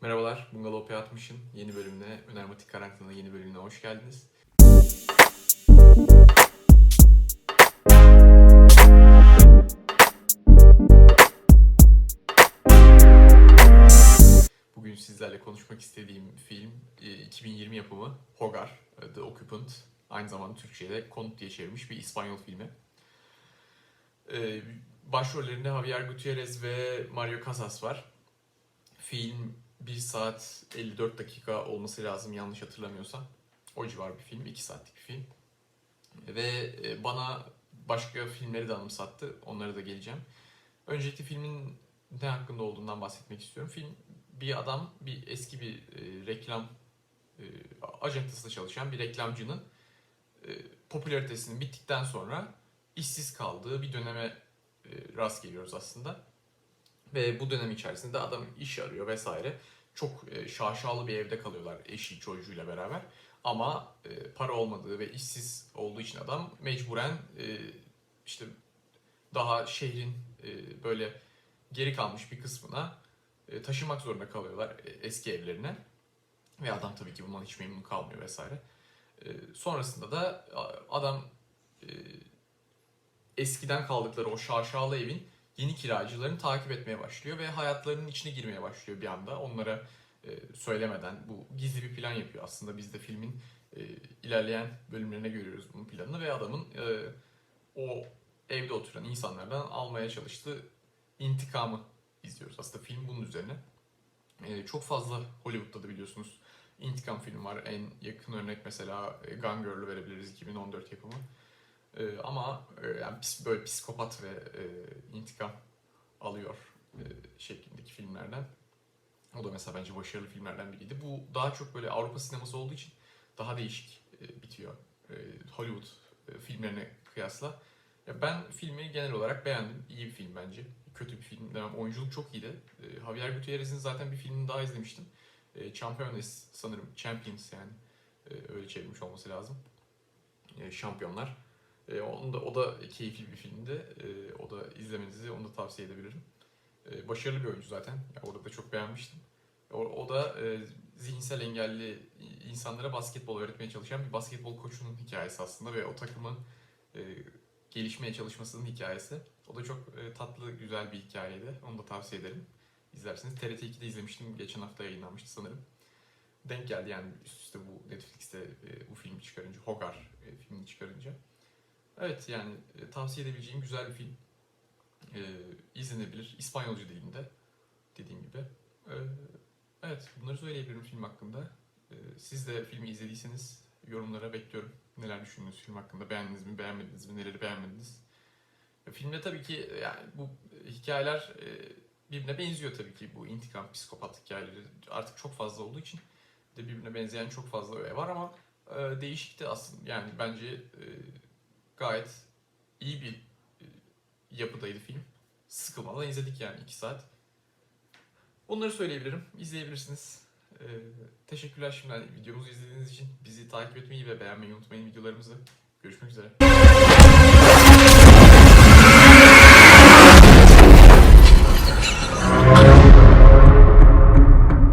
Merhabalar, Bungalov P60'ın yeni bölümüne, Önermatik Karantina'nın yeni bölümüne hoş geldiniz. Bugün sizlerle konuşmak istediğim film e, 2020 yapımı Hogar, e, The Occupant. Aynı zamanda Türkçe'de Konut diye çevirmiş bir İspanyol filmi. E, Başrollerinde Javier Gutierrez ve Mario Casas var. Film 1 saat 54 dakika olması lazım yanlış hatırlamıyorsam. O civar bir film, 2 saatlik bir film. Ve e, bana başka filmleri de anımsattı. Onlara da geleceğim. Öncelikle filmin ne hakkında olduğundan bahsetmek istiyorum. Film bir adam, bir eski bir e, reklam e, ajantasında çalışan bir reklamcının e, popülaritesinin bittikten sonra işsiz kaldığı bir döneme rast geliyoruz aslında. Ve bu dönem içerisinde adam iş arıyor vesaire. Çok e, şaşalı bir evde kalıyorlar eşi çocuğuyla beraber. Ama e, para olmadığı ve işsiz olduğu için adam mecburen e, işte daha şehrin böyle geri kalmış bir kısmına taşınmak zorunda kalıyorlar eski evlerine. Ve adam tabii ki bundan hiç memnun kalmıyor vesaire. Sonrasında da adam eskiden kaldıkları o şaşalı evin yeni kiracılarını takip etmeye başlıyor ve hayatlarının içine girmeye başlıyor bir anda. Onlara e, söylemeden bu gizli bir plan yapıyor aslında. Biz de filmin e, ilerleyen bölümlerine görüyoruz bunun planını ve adamın e, o evde oturan insanlardan almaya çalıştığı intikamı izliyoruz. Aslında film bunun üzerine. Çok fazla Hollywood'da da biliyorsunuz intikam filmi var. En yakın örnek mesela Gone Girl'ü verebiliriz 2014 yapımı. E, ama yani böyle psikopat ve e, intikam alıyor e, şeklindeki filmlerden. O da mesela bence başarılı filmlerden biriydi. Bu daha çok böyle Avrupa sineması olduğu için daha değişik e, bitiyor. E, Hollywood e, filmlerine kıyasla. Ya ben filmi genel olarak beğendim. İyi bir film bence. Kötü bir film demem. Oyunculuk çok iyiydi. E, Javier Gutierrez'in zaten bir filmini daha izlemiştim. E, Champions sanırım. Champions yani. E, öyle çevirmiş olması lazım. E, şampiyonlar. E, onu da, o da keyifli bir filmdi. E, o da izlemenizi onu da tavsiye edebilirim. E, başarılı bir oyuncu zaten. Ya, orada da çok beğenmiştim. O, o da e, zihinsel engelli insanlara basketbol öğretmeye çalışan bir basketbol koçunun hikayesi aslında ve o takımın e, gelişmeye çalışmasının hikayesi. O da çok e, tatlı, güzel bir hikayeydi. Onu da tavsiye ederim. İzlerseniz. TRT 2'de izlemiştim. Geçen hafta yayınlanmıştı sanırım. Denk geldi yani üst üste bu Netflix'te e, bu filmi çıkarınca, Hogar e, filmini çıkarınca. Evet yani e, tavsiye edebileceğim güzel bir film. E, izlenebilir. İspanyolca dilinde dediğim gibi. E, evet bunları söyleyebilirim film hakkında. E, siz de filmi izlediyseniz yorumlara bekliyorum. Neler düşündünüz film hakkında? Beğendiniz mi, beğenmediniz mi? Neleri beğenmediniz? E, filmde tabii ki e, yani bu hikayeler e, birbirine benziyor tabii ki. Bu intikam, psikopat hikayeleri artık çok fazla olduğu için de birbirine benzeyen çok fazla öğe var ama e, değişikti aslında. Yani bence e, gayet iyi bir e, yapıdaydı film. Sıkılmadan izledik yani 2 saat. Bunları söyleyebilirim. İzleyebilirsiniz. Ee, teşekkürler şimdiden videomuzu izlediğiniz için. Bizi takip etmeyi ve beğenmeyi unutmayın videolarımızı. Görüşmek üzere.